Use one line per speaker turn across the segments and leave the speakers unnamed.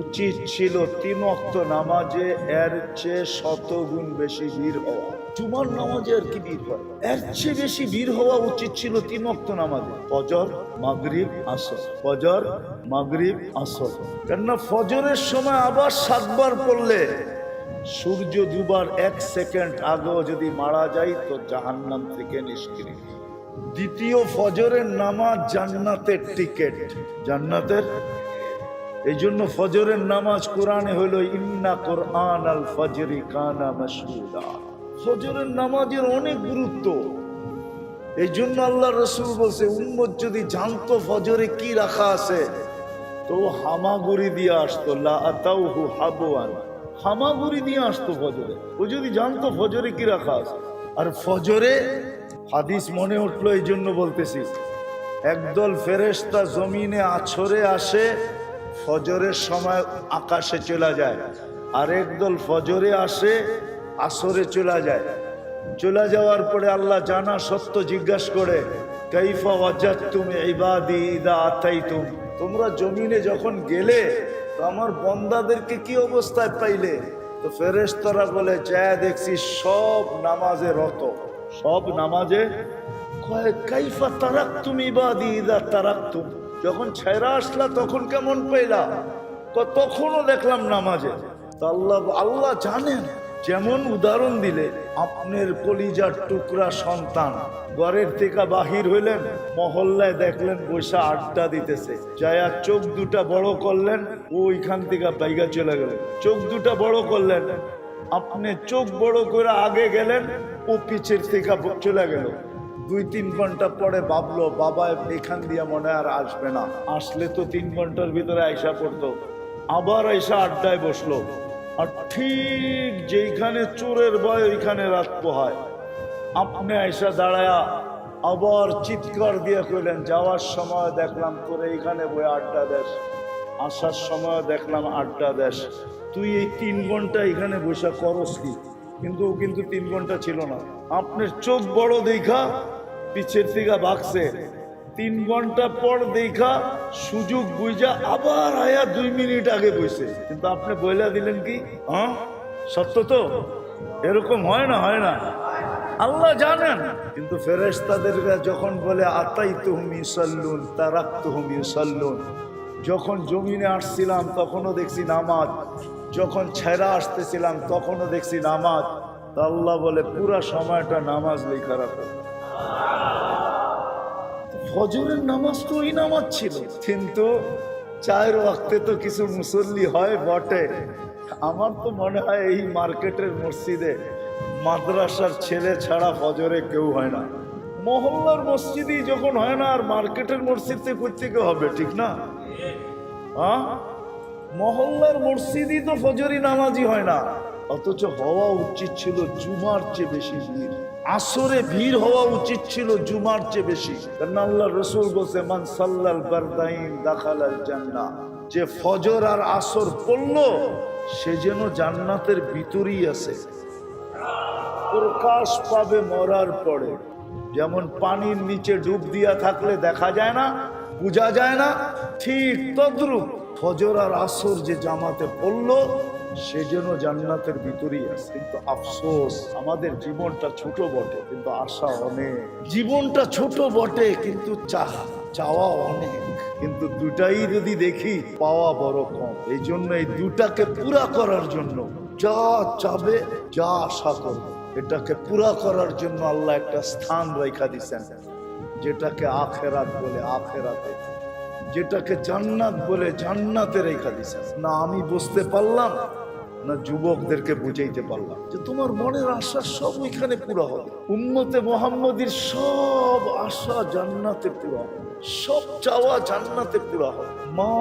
উচিত ছিল তিন অক্ত নামাজে এর চেয়ে শত গুণ বেশি ভিড় হওয়া। জুমার নামাজে আর কি ভিড় হয়? এর চেয়ে বেশি ভিড় হওয়া উচিত ছিল তিন অক্ত নামাজে। ফজর, মাগরিব, আসর। ফজর, মাগরিব, আসর। কেননা ফজরের সময় আবার সাতবার পড়লে সূর্য দুবার এক সেকেন্ড আগেও যদি মারা যায় তো জাহান্নাম থেকে নিষ্ক্রিয়। দ্বিতীয় ফজরের নামাজ জান্নাতের টিকেট। জান্নাতের এই জন্য ফজরের নামাজ কোরআনে হলো ইন্না কোরআন আল ফজরি কানা মাসুদা ফজরের নামাজের অনেক গুরুত্ব। এই জন্য আল্লাহ রসুল বলছে, উম্মত যদি জানতো ফজরে কি রাখা আছে, তো হামাগুড়ি দিয়ে আসতো, লা আতাউহু হাবওয়ান। হামাগুড়ি দিয়ে আসতো ফজরে। ও যদি জানতো ফজরে কি রাখা আছে। আর ফজরে হাদিস মনে উঠল এই জন্য বলতেছি, একদল ফেরেশতা জমিনে আছরে আসে ফজরের সময় আকাশে চলে যায়। আর একদল ফজরে আসে, আসরে চলে যায়। চলে যাওয়ার পরে আল্লাহ জানা সত্য জিজ্ঞাসা করে, কাইফা ওয়াজাত তুমি ইবাদি ইদা আতাইতুম? তোমরা জমিনে যখন গেলে, তো আমার বন্দাদেরকে কি অবস্থায় পাইলে? তো ফেরেশতারা বলে যায় দেখছি সব নামাজে রত। সব নামাজে কয়, কাইফা তারাক তুমি ইবাদি ইদা তারাকতুম? যখন ছেড়া আসলা, তখন কেমন পাইলা ক- তখনও দেখলাম নামাজে। আল্লাহ আল্লাহ জানেন, যেমন উদাহরণ দিলে, আপনার কলিজার টুকরা সন্তান ঘরের থেকে বাহির হইলেন, মহল্লায় দেখলেন বৈশা আড্ডা দিতেছে। যায়া চোখ দুটা বড় করলেন ওইখান থেকে বাইগা চলে গেলেন চোখ দুটা বড় করলেন, আপনি চোখ বড় করে আগে গেলেন, ও পিছের থেকে চলে গেল। দুই তিন ঘণ্টা পরে ভাবলো, বাবা, এখান দিয়ে মনে আর আসবে না। আসলে তো তিন ঘণ্টার ভিতরে আয়সা পড়তো। আবার আয়সা আড্ডায় বসল। আর ঠিক যেইখানে চোরের ভয়, ওইখানে রাত পোহায়। আপনি আয়সা দাঁড়ায়া আবার চিৎকার দিয়ে কইলেন, যাওয়ার সময় দেখলাম তোর এইখানে বই আড্ডা দেশ আসার সময় দেখলাম আড্ডা দেশ তুই এই তিন ঘণ্টা এখানে বসে করস কি? কিন্তু কিন্তু তিন ঘণ্টা ছিল না। আপনার চোখ বড় দেখা পিছের থেকে ভাগছে তিন ঘণ্টা পর দেখা সুযোগ বুঝা আবার আয়া দুই মিনিট আগে বসে কিন্তু আপনি বইলা দিলেন কি? হ্যাঁ? সত্য তো? এরকম হয় না হয় না। আল্লাহ জানেন। কিন্তু ফেরেশতাদের যখন বলে আতাই তুহম ইসাল্লুন তারাক তুহম ইসাল্লুন যখন জমিনে আসছিলাম, তখনও দেখছি নামাজ। যখন ছেড়া আসতেছিলাম, তখনও দেখছি নামাজ। তা আল্লাহ বলে, পুরা সময়টা নামাজ লেখা রাখো। ফজরের নামাজ তো ওই নামাজ ছিল। কিন্তু চায়ের ওয়াক্তে তো কিছু মুসল্লি হয় বটে। আমার তো মনে হয় এই মার্কেটের মসজিদে মাদ্রাসার ছেলে ছাড়া ফজরে কেউ হয় না। মহল্লার মসজিদই যখন হয় না, আর মার্কেটের মসজিদ কোথেকে হবে, ঠিক না? হ্যাঁ মহল্লার মসজিদই তো ফজরি নামাজই হয় না। অথচ হওয়া উচিত ছিল জুমার চেয়ে বেশি ভিড়। আসরে ভিড় হওয়া উচিত ছিল জুমার চেয়ে বেশি। আল্লাহ রসুল বলছে, মান সাল্লাল বারদাইন দাখালাল জান্নাহ। যে ফজর আর আসর পড়ল, সে যেন জান্নাতের ভিতরেই আছে। প্রকাশ পাবে মরার পরে। যেমন পানির নিচে ডুব দিয়া থাকলে দেখা যায় না, বোঝা যায় না, ঠিক তদ্রুপ ফজর আর আসর যে জামাতে পড়ল সে যেন জান্নাতের ভিতরেই আছে। কিন্তু আফসোস আমাদের জীবনটা ছোট বটে কিন্তু আশা অনেক। জীবনটা ছোট বটে কিন্তু চাহ চাওয়া অনেক। কিন্তু দুটাই যদি দেখি পাওয়া বড় কম। এই জন্য এই দুটাকে পুরা করার জন্য যা চাবে যা আশা করবে এটাকে পুরা করার জন্য আল্লাহ একটা স্থান রেখা দিছেন। যেটাকে আখেরাত বলে আখেরাতে। যেটাকে জান্নাত বলে জান্নাতে রেখা দিছেন। না আমি বুঝতে পারলাম না যুবকদেরকে বুঝাইতে পারলাম যে তোমার মনের আশা সব ওইখানে পুরো হবে। উম্মতে মোহাম্মদীর সব আশা জান্নাতে পুরো হবে। সব চাওয়া জান্নাতে পুরো হবে। মা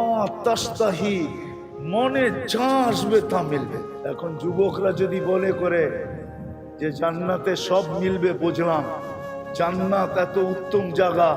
তাস্তাহি, মনে যা আসবে তা মিলবে। এখন যুবকরা যদি বলে করে যে জান্নাতে সব মিলবে, বুঝলাম। জান্নাত এত উত্তম জায়গা,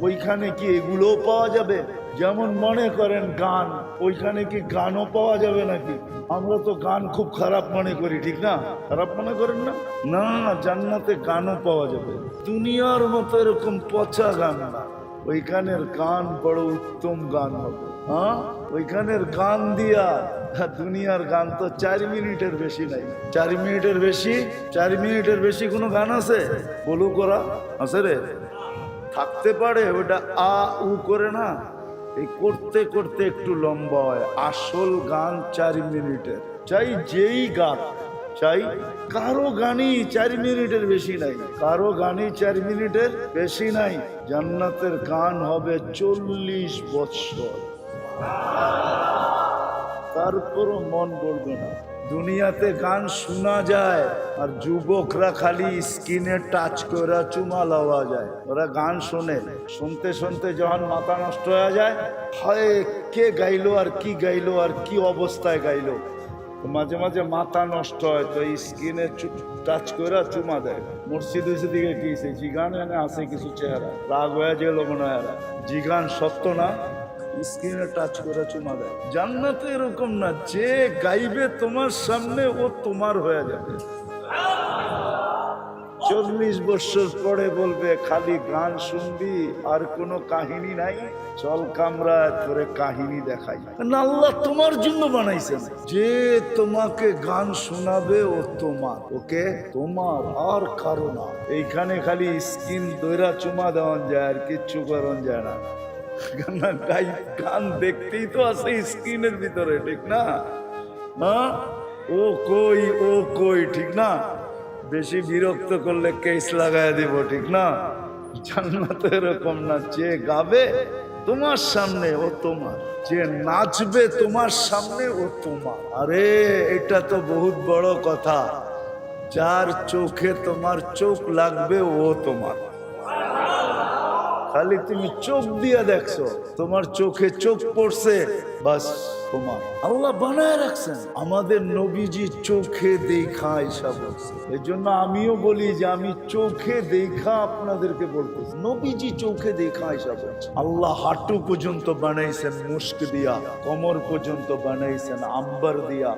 ওইখানে কি এগুলোও পাওয়া যাবে? যেমন মনে করেন গান, ওইখানে কি গানও পাওয়া যাবে নাকি? আমরা তো গান খুব খারাপ মনে করি, ঠিক না? খারাপ মনে করেন না? না, জান্নাতে গানও পাওয়া যাবে। দুনিয়ার মতো এরকম পচা গান না। ওইখানের গান বড় উত্তম গান হবে। হ্যাঁ? ওইখানের গান দিয়া দুনিয়ার গান তো চার মিনিটের বেশি নাই। চার মিনিটের বেশি? চার মিনিটের বেশি কোনো গান আছে? বলু করা আছে রে? থাকতে পারে ওটা আ, উ করে না। এই করতে করতে একটু লম্বা হয়। আসল গান চার মিনিটের। চাই যেই গান, চাই কারও গানই চার মিনিটের বেশি নাই। কারও গানই চার মিনিটের বেশি নাই। জান্নাতের গান হবে চল্লিশ বৎসর। তারপরও মন বলবে না। দুনিয়াতে গান শোনা যায়, আর যুবকরা খালি স্কিনে টাচ করে চুমা লওয়া যায়। ওরা গান শোনে। শুনতে শুনতে যখন মাথা নষ্ট হয়ে যায় হয় কে গাইলো আর কি গাইলো আর কি অবস্থায় গাইলো। মাঝে মাঝে মাথা নষ্ট হয়, তো এই স্কিনে টাচ করে চুমা দেয়। মসজিদ দিকে কি জিগান এনে আছে কিছু চেহারা। রাগ হয়ে হয় এরা। জিগান সত্য না? স্ক্রিনে টাচ করে চুমা দেয় জান্নাতে এরকম না, যে গাইবে তোমার সামনে, ও তোমার হয়ে যাবে। চল্লিশ বছর পরে বলবে, খালি গান শুনবি, আর কোনো কাহিনী নাই। চল কামরায় তোরে কাহিনী দেখাই। আল্লাহ তোমার জন্য বানাইছেন। যে তোমাকে গান শোনাবে, ও তোমার। ওকে? তোমার, আর কারও না। এইখানে খালি স্কিন দৈরা চুমা দেওয়ান যায়, আর কিচ্ছু করন যায় না। গাই- গান দেখতেই তো আছে স্ক্রিনের ভিতরে, ঠিক না? ও কই ও কই, ঠিক না? বেশি বিরক্ত করলে কেস লাগায় দেব, ঠিক না? জান্নাত এরকম না, যে গাবে, তোমার সামনে ও তোমার। যে নাচবে, তোমার সামনে ও তোমার। আরে, এটা তো বহুত বড় কথা। যার চোখে তোমার চোখ লাগবে, ও তোমার। খালি তুমি চোখ দিয়ে দেখছ, তোমার চোখে চোখ পড়ছে, বাস তোমার। আল্লাহ বানায় রাখছেন। আমাদের নবীজি চোখে দেখা বলছে। এই জন্য আমিও বলি যে আমি চোখে দেখা আপনাদেরকে বলতেছি। নবীজি চোখে দেখা বলছে। আল্লাহ হাঁটু পর্যন্ত বানাইছেন মুস্ক দিয়া, কমর পর্যন্ত বানাইছেন আম্বার দিয়া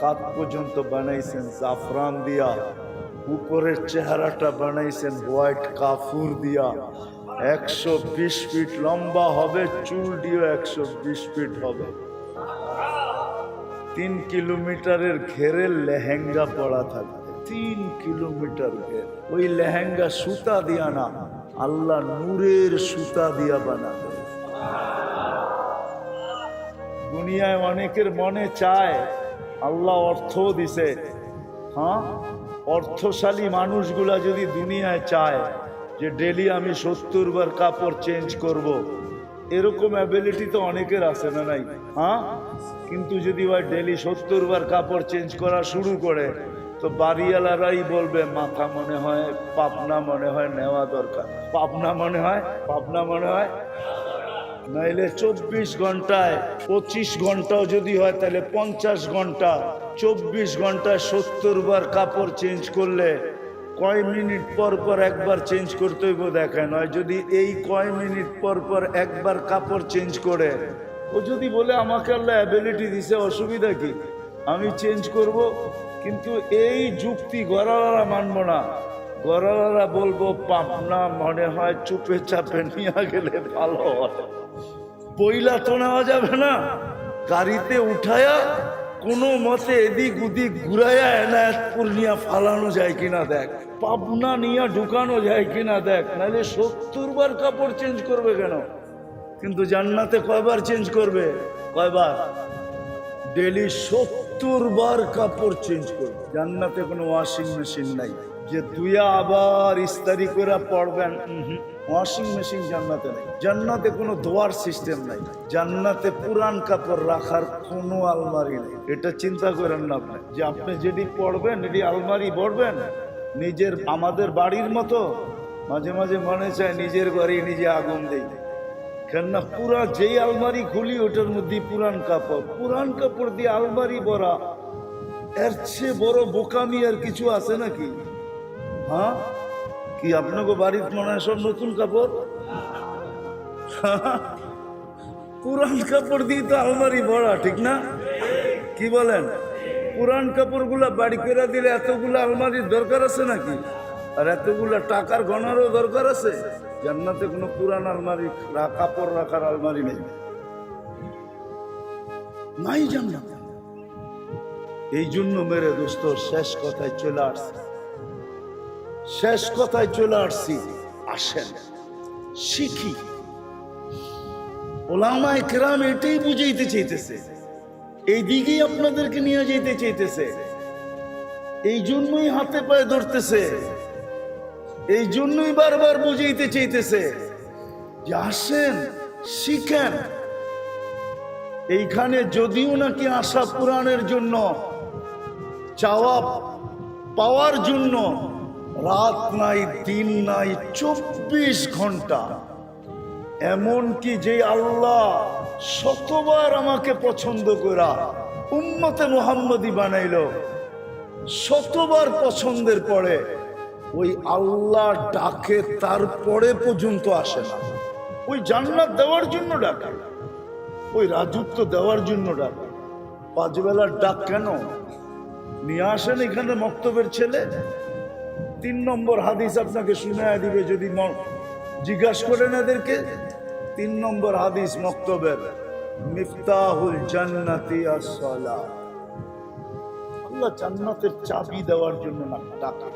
কাত পর্যন্ত বানাইছেন জাফরান দিয়া, উপরের চেহারাটা বানাইছেন হোয়াইট কাফুর দিয়া একশো বিশ ফিট লম্বা হবে, চুল দিয়েও একশো বিশ ফিট হবে। তিন কিলোমিটারের ঘেরে লেহেঙ্গা পড়া থাকবে। তিন কিলোমিটার ঘের। ওই লেহেঙ্গা সুতা দিয়া না, আল্লাহ নূরের সুতা দিয়া বানাবে। দুনিয়ায় অনেকের মনে চায়, আল্লাহ অর্থও দিছে। হ্যাঁ? অর্থশালী মানুষগুলা যদি দুনিয়ায় চায় যে ডেলি আমি সত্তর বার কাপড় চেঞ্জ করব। এরকম অ্যাবিলিটি তো অনেকের আছে না নাই? হ্যাঁ? কিন্তু যদি ওই ডেলি সত্তর বার কাপড় চেঞ্জ করা শুরু করে, তো বাড়িওয়ালারাই বলবে, মাথা মনে হয় পাবনা মনে হয়, নেওয়া দরকার। পাবনা মনে হয়? পাবনা মনে হয়? নাইলে চব্বিশ ঘন্টায়, পঁচিশ ঘন্টাও যদি হয়, তাহলে পঞ্চাশ ঘণ্টা, চব্বিশ ঘন্টায় সত্তর বার কাপড় চেঞ্জ করলে কয় মিনিট পর পর একবার চেঞ্জ করতে হইব দেখেন নয় যদি এই কয় মিনিট পর পর একবার কাপড় চেঞ্জ করে। ও যদি বলে, আমাকে আল্লাহ অ্যাবিলিটি দিছে, অসুবিধা কি? আমি চেঞ্জ করব, কিন্তু এই যুক্তি গড়ালারা মানবো না। গড়ালারা বলব পাবনা মনে হয় চুপে চাপে নিয়ে গেলে ভালো হয়। পইলা তো নেওয়া যাবে না। গাড়িতে উঠায়া কোনো মতে এদিক ওদিক ঘুরাইয়া এনায়তপুর নিয়ে ফালানো যায় কিনা দেখ। পাবনা নিয়ে ঢুকানো যায় কিনা দেখ। নাহলে সত্তর বার কাপড় চেঞ্জ করবে কেন? কিন্তু জান্নাতে কয়বার চেঞ্জ করবে? কয়বার? ডেলি সত্তর বার কাপড় চেঞ্জ করবে। জান্নাতে কোনো ওয়াশিং মেশিন নাই। যে দুইয়া আবার ইস্তারি করে পড়বেন ওয়াশিং মেশিন জান্নাতে নেই। জান্নাতে কোনো ধোয়ার সিস্টেম নাই। জান্নাতে পুরান কাপড় রাখার কোনো আলমারি নেই। এটা চিন্তা করেন না আপনি। যে আপনি যেটি পড়বেন এটি আলমারি পড়বেন নিজের, আমাদের বাড়ির মতো। মাঝে মাঝে মনে চায় নিজের বাড়ি নিজে আগুন দেই। কেননা পুরা যেই আলমারি খুলি, ওটার মধ্যে পুরান কাপড়। পুরান কাপড় দিয়ে আলমারি ভরা। এর চেয়ে বড় বোকামি আর কিছু আছে নাকি? হ্যাঁ? কি আপনাকে বাড়ির মনে হয় সব নতুন কাপড়? পুরান কাপড় দিয়ে তো আলমারি ভরা, ঠিক না? কি বলেন? পুরান কাপড়গুলা বাড়ি করে দিলে এতগুলো আলমারির দরকার আছে নাকি? আর এতগুলা টাকার গণারও দরকার আছে? জান্নাতে কোনো পুরান আলমারি কাপড় রাখার আলমারি নেই। নাই জান্নাত। এই জন্য মেরে দোস্ত, শেষ কথায় চলে আসছি। শেষ কথায় চলে আসছি। আসেন। শিখি। ওলামায় কেরাম এটাই বুঝাইতে চাইতেছে। এই দিকেই আপনাদেরকে নিয়ে যেতে চাইতেছে। এই জন্যই হাতে পায়ে ধরতেছে। এই জন্যই বারবার বুঝাইতে চাইতেছে। যে আসেন, শিখেন। এইখানে যদিও নাকি আশা পুরাণের জন্য, চাওয়া পাওয়ার জন্য রাত নাই, দিন নাই, চব্বিশ ঘণ্টা। এমন কি যে আল্লাহ শতবার আমাকে পছন্দ করা উম্মতে মোহাম্মদী বানাইল, শতবার পছন্দের পরে ওই আল্লাহ ডাকে তারপরে পর্যন্ত আসে না। ওই জান্নাত দেওয়ার জন্য ডাকে, ওই রাজত্ব দেওয়ার জন্য ডাকে। পাঁচবেলার ডাক কেন? নিয়ে আসেন এখানে মক্তবের ছেলে? তিন নম্বর হাদিস আপনাকে শুনায় দিবে যদি জিজ্ঞাসা করেন এদেরকে। তিন নম্বর হাদিস মক্তবের, মিফতাহুল জান্নাতি আসসালাহ আল্লাহ জান্নাতের চাবি দেওয়ার জন্য না টাকা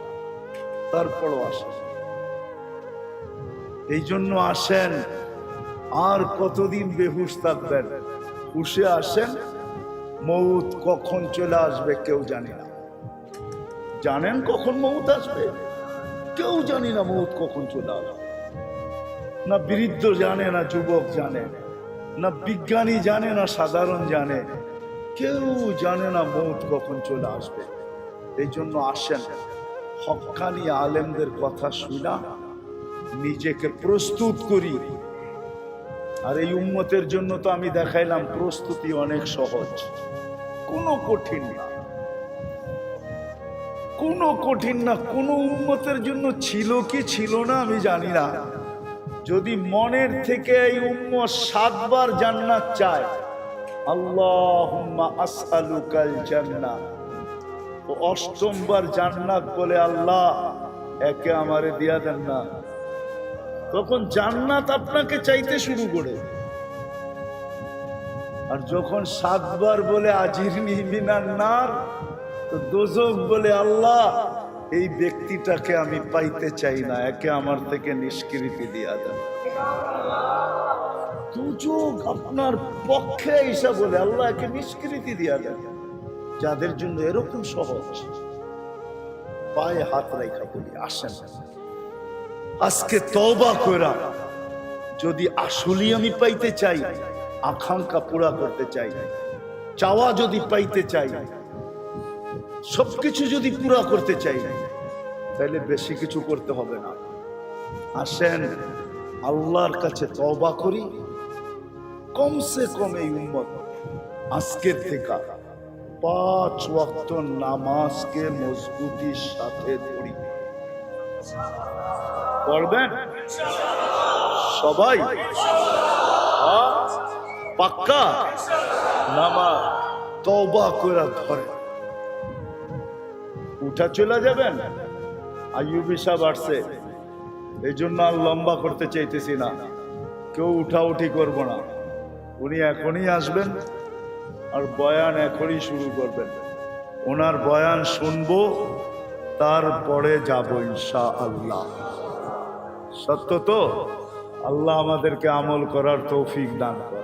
তারপরও আসে। এই জন্য আসেন, আর কতদিন বেহুশ থাকবেন? হুশে আসেন, মৌত কখন চলে আসবে কেউ জানে না। জানেন কখন মৌত আসবে? কেউ জানি না মৌত কখন চলে আসবে। না বৃদ্ধ জানে, না যুবক জানে, না বিজ্ঞানী জানে, না সাধারণ জানে, কেউ জানে না মৌত কখন চলে আসবে। এই জন্য আসেন, হকানি আলেমদের কথা শুনা, নিজেকে প্রস্তুত করি। আর এই উন্মতের জন্য তো আমি দেখাইলাম, প্রস্তুতি অনেক সহজ, কোনো কঠিন না। কোনো কঠিন না, কোনো উন্মতের জন্য ছিল কি ছিল না আমি জানি না। যদি মনের থেকে এই উম্মত সাতবার জান্নাত চায়, আল্লাহুম্মা আসআলুকাল জান্নাত তো অষ্টমবার জান্নাত বলে আল্লাহ, একে আমারে দিয়া দেন না। তখন জান্নাত আপনাকে চাইতে শুরু করে। আর যখন সাতবার বলে আজির মিনার নার দোজক বলে, আল্লাহ, এই ব্যক্তিটাকে আমি পাইতে চাই না, একে আমার থেকে নিষ্কৃতি দিয়া দেন দুযোগ আপনার পক্ষে এসে বলে, আল্লাহ, একে নিষ্কৃতি দিয়া দেন যাদের জন্য এরকম সহজ, পায়ে হাত রেখা বলি, আসেন, আজকে তবা করা যদি আসলেই আমি পাইতে চাই, আকাঙ্ক্ষা পুরা করতে চাই, চাওয়া যদি পাইতে চাই সবকিছু যদি পুরা করতে চাই তাহলে বেশি কিছু করতে হবে না। আসেন, আল্লাহর কাছে তবা করি। কমসে কম এই উম্মত আজকের থেকে পাঁচ ওয়াক্ত নামাজকে মজবুতির সাথে ধরি পড়বেন? সবাই? পাক্কা? নামাজ। তবা করে ধরে উঠা চলে যাবেন? আর আইয়ুবি সাহেব আসছে। এই জন্য আর লম্বা করতে চাইতেছি না। কেউ উঠা উঠি করব না। উনি এখনই আসবেন আর বয়ান এখনই শুরু করবেন। ওনার বয়ান শুনব, তারপরে যাব ইনশা আল্লাহ সত্য তো? আল্লাহ আমাদেরকে আমল করার তৌফিক দান করে